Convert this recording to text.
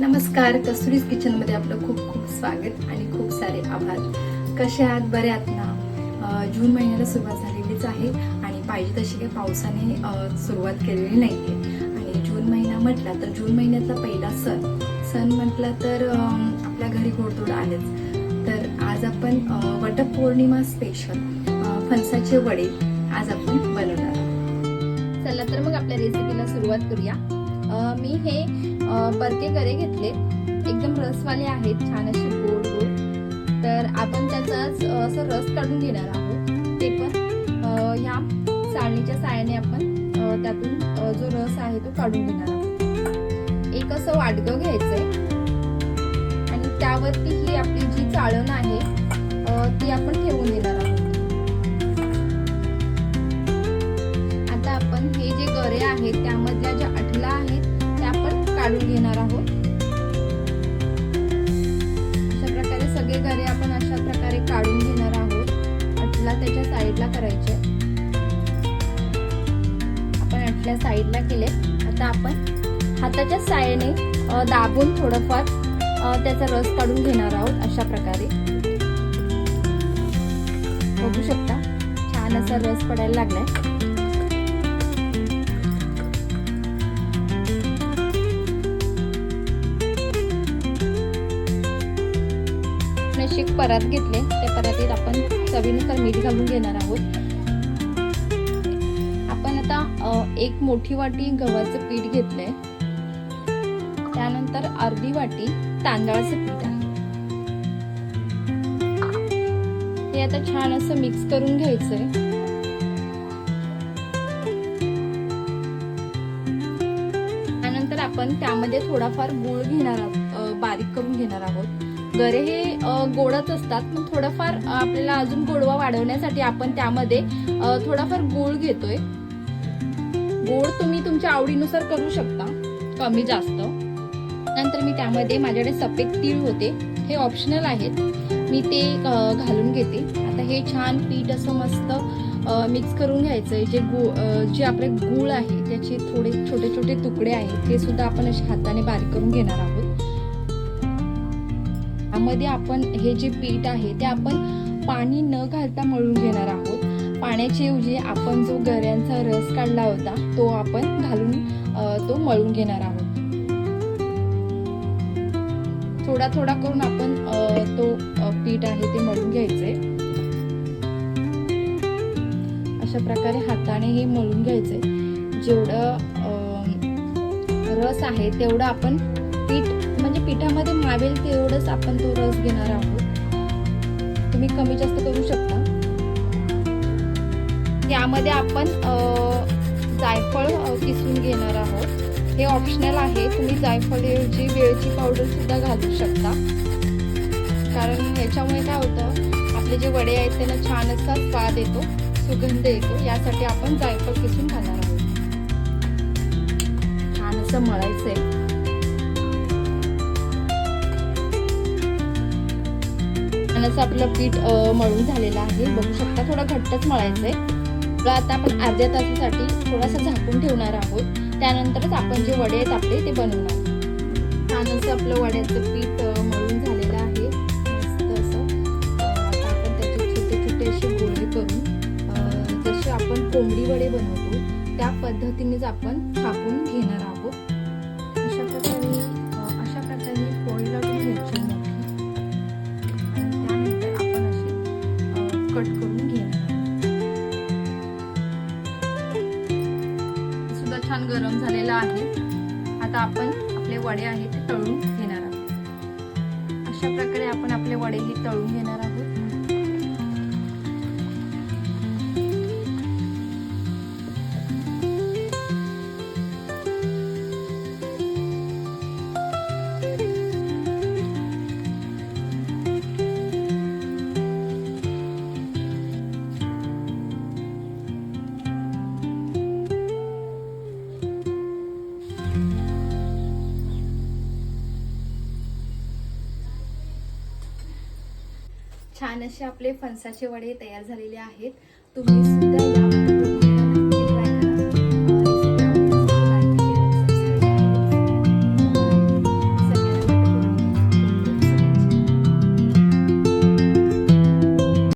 नमस्कार कस्तुरीज किचनमध्ये आपलं खूप खूप स्वागत आणि खूप सारे आभार. कसे आहात? बरे आहात ना? जून महिन्याला सुरुवात झालेलीच आहे आणि पाहिजे तशी काही पावसाने सुरुवात केलेली नाही आहे आणि जून महिना म्हटला तर जून महिन्यातला पहिला सण. सण म्हटला तर आपल्या घरी गोडधोड आलेच. तर आज आपण वटपौर्णिमा स्पेशल फणसाचे वडे आज आपण बनवणार चला तर मग आपल्या रेसिपीला सुरुवात करूया. मी हे परके बरके गरे घेतले. एकदम रसवाले आहेत छान असे गोड गोड तर आपण त्याचाच असं रस काढून घेणार आहोत. ते पण ह्या चाळणीच्या साहाय्याने आपण त्यातून जो रस आहे तो काढून घेणार आहोत. एक असं वाटगं घ्यायचंय. आणि त्यावरती ही आपली जी चाळण आहे ती आपण काढून घेणार आहोत. अशा प्रकारे सगळे गरे आपण अशा प्रकारे काढून घेणार आहोत. अटला त्याच्या साईडला करायचे. आपण अटल्या साईडला केले. आता आपण हाताच्या साह्याने दाबून थोडंफार त्याचा रस काढून घेणार आहोत अशा प्रकारे. बघू शकता छान असा रस पडायला लागलाय. अशी एक परात घेतले. त्या परातीत आपण चवीनुसार मीठ घालून घेणार आहोत. आपण आता एक मोठी वाटी गव्हाचं पीठ घेतलंय. त्यानंतर अर्धी वाटी तांदळाचं पीठ आहे. हे आता छान असं मिक्स करून घ्यायचंय. त्यानंतर आपण त्यामध्ये थोडाफार गुळ घेणार आहोत बारीक करून घेणार आहोत. गरे हे गोडच असतात. पण थोडंफार आपल्याला अजून गोडवा वाढवण्यासाठी आपण त्यामध्ये थोडाफार गुळ घेतोय. गोड तुम्ही तुमच्या आवडीनुसार करू शकता. कमी जास्त. नंतर मी त्यामध्ये माझ्याकडे सफेद तीळ होते. हे ऑप्शनल आहेत. मी ते घालून घेते. आता हे छान पीठ असं मस्त मिक्स करून घ्यायचंय. जे गु जे आपले गुळ आहे त्याचे थोडे छोटे छोटे तुकडे आहेत ते सुद्धा आपण असे हाताने बारीक करून घेणार आहोत. त्यामध्ये आपण हे जे पीठ आहे ते आपण पाणी न घालता मळून घेणार आहोत. पाण्याच्या ऐवजी आपण जो गऱ्यांचा रस काढला होता तो आपण घालून तो मळून घेणार आहोत. थोडा थोडा करून आपण तो पीठ आहे ते मळून घ्यायचंय. अशा प्रकारे हाताने हे मळून घ्यायचंय. जेवढं रस आहे तेवढं आपण पीठ पिठामध्ये मावेल तेवढंच आपण तो रस घेणार आहोत. तुम्ही कमी जास्त करू शकता. यामध्ये आपण जायफळ किसून घेणार आहोत. हे ऑप्शनल आहे. तुम्ही जायफळ ऐवजी वेळची पावडर सुद्धा घालू शकता. कारण याच्यामुळे काय होतं आपले जे वडे आहेत त्यांना छान असा स्वाद येतो सुगंध येतो. यासाठी आपण जायफळ किसून घालणार आहोत. छान असं मळायचंय. आणि असं आपलं पीठ मळून झालेलं आहे. बघू शकता थोडं घट्टच मळायचं आहे तर आता आपण अर्ध्या तासासाठी थोडासा झाकून ठेवणार आहोत. त्यानंतरच आपण जे वडे आहेत आपले ते बनवणार छान असं आपलं वड्याचं पीठ मळून झालेलं आहे. मस्त असं. आता आपण त्याचे छोटे छोटे असे गोळे करून जसे आपण कोंबडी वडे बनवतो त्या पद्धतीनेच आपण थापून छान गरम झालेला आहे. आता आपण आपले वडे आहेत ते तळून घेणार आहोत. अशा प्रकारे आपण आपले वडेही तळून घेणार आहोत. छान असे आपले फणसाचे वडे तयार झालेले आहेत. तुम्ही सुद्धा